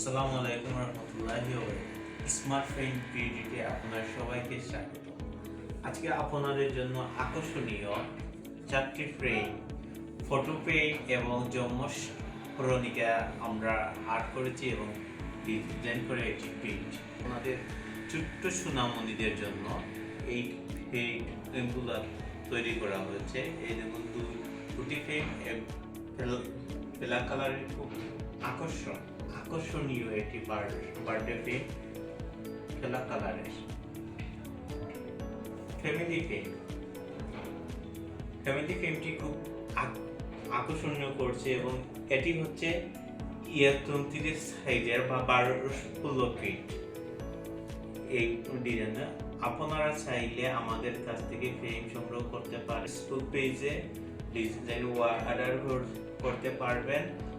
আসসালামু আলাইকুম রহমতুল্লাহি স্মার্ট ফ্রেম বিউটিতে আপনার সবাইকে স্বাগত। আজকে আপনাদের জন্য আকর্ষণীয় চারটি ফ্রেম, ফটো পেইন্ট এবং যমস পুরনিকা আমরা আর্ট করেছি এবং ডিজাইন করে একটি পেইন্ট। আমাদের ছোট্ট সুনামণিদের জন্য এই ফ্রেমগুলো তৈরি করা হয়েছে। এই দেখুন দুটি ফ্রেম ব্ল্যাক কালারের খুব আকর্ষণ, আকর্ষণীয় একটি বার্থডে ফ্রেম ব্ল্যাক কালারের ফ্যামিলি ফ্রেম ফ্যামিলি ফ্রেমটি খুব আকর্ষণীয় করছে এবং এটি হচ্ছে ইয়ার তন্ত্রের সাইজের বা বারো ষোলো ফিট এই ডিজাইনটা আপনারা চাইলে আমাদের কাছ থেকে ফ্রেম সংগ্রহ করতে পারেন। ফেসবুক পেজে ডিজাইন অর্ডার করতে পারবেন?